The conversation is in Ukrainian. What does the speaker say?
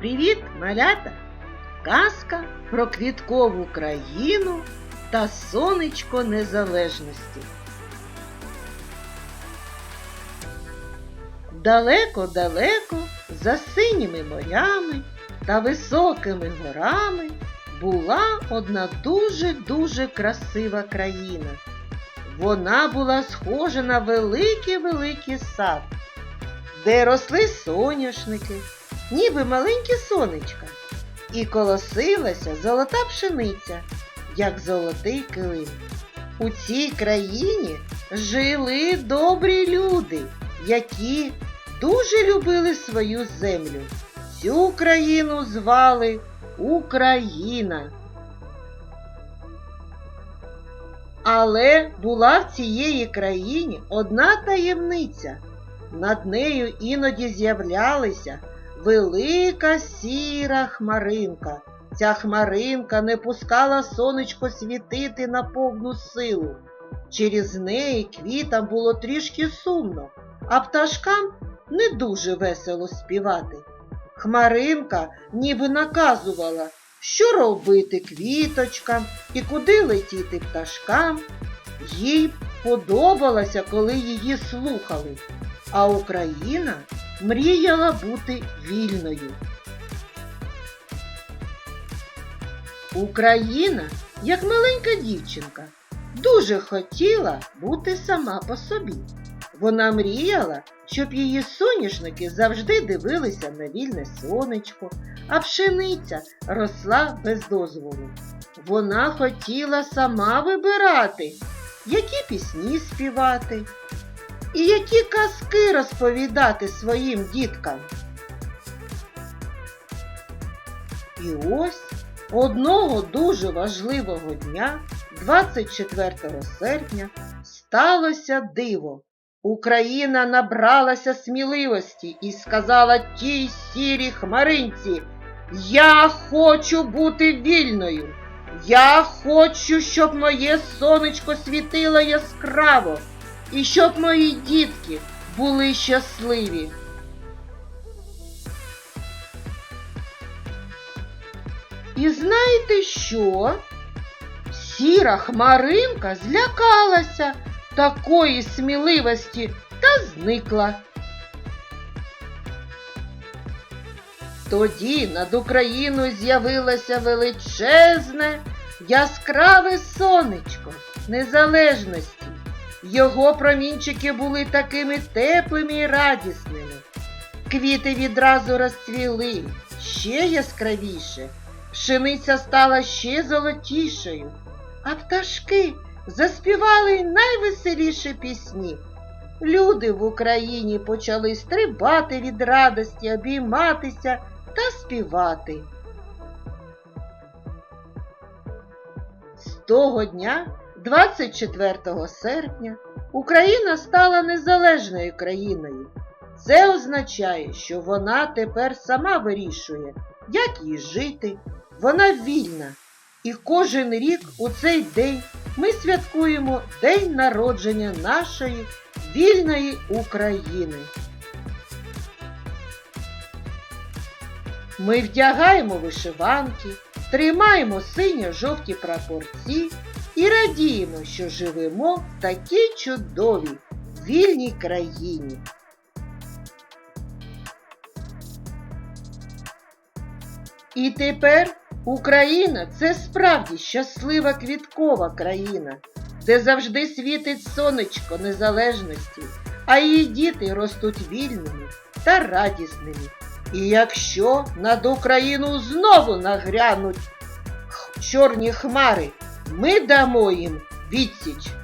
Привіт, малята! Казка про квіткову країну та сонечко незалежності. Далеко-далеко, за синіми морями та високими горами була одна дуже-дуже красива країна. Вона була схожа на великий-великий сад, де росли соняшники, ніби маленькі сонечка, і колосилася золота пшениця, як золотий килим. У цій країні жили добрі люди, які дуже любили свою землю. Цю країну звали Україна. Але була в цієї країні одна таємниця. Над нею іноді з'являлися велика сіра хмаринка. Ця хмаринка не пускала сонечко світити на повну силу. Через неї квітам було трішки сумно, а пташкам не дуже весело співати. Хмаринка ніби наказувала, що робити квіточкам і куди летіти пташкам. Їй подобалося, коли її слухали, а Україна мріяла бути вільною. Україна, як маленька дівчинка, дуже хотіла бути сама по собі. Вона мріяла, щоб її соняшники завжди дивилися на вільне сонечко, а пшениця росла без дозволу. Вона хотіла сама вибирати, які пісні співати і які казки розповідати своїм діткам. І ось одного дуже важливого дня, 24 серпня, сталося диво. Україна набралася сміливості і сказала тій сірій хмаринці, я хочу бути вільною. Я хочу, щоб моє сонечко світило яскраво і щоб мої дітки були щасливі. І знаєте що? Сіра хмаринка злякалася такої сміливості та зникла. Тоді над Україною з'явилося величезне, яскраве сонечко незалежності. Його промінчики були такими теплими і радісними. Квіти відразу розцвіли ще яскравіше, пшениця стала ще золотішою, а пташки заспівали найвеселіші пісні. Люди в Україні почали стрибати від радості, обійматися та співати. З того дня, 24 серпня, Україна стала незалежною країною. Це означає, що вона тепер сама вирішує, як їй жити. Вона вільна. І кожен рік у цей день ми святкуємо День народження нашої вільної України. Ми вдягаємо вишиванки, тримаємо синьо-жовті прапорці і радіємо, що живемо в такій чудовій вільній країні. І тепер Україна це справді щаслива квіткова країна, де завжди світить сонечко незалежності, а її діти ростуть вільними та радісними. І якщо над Україну знову нагрянуть чорні хмари, ми дамо їм відсіч.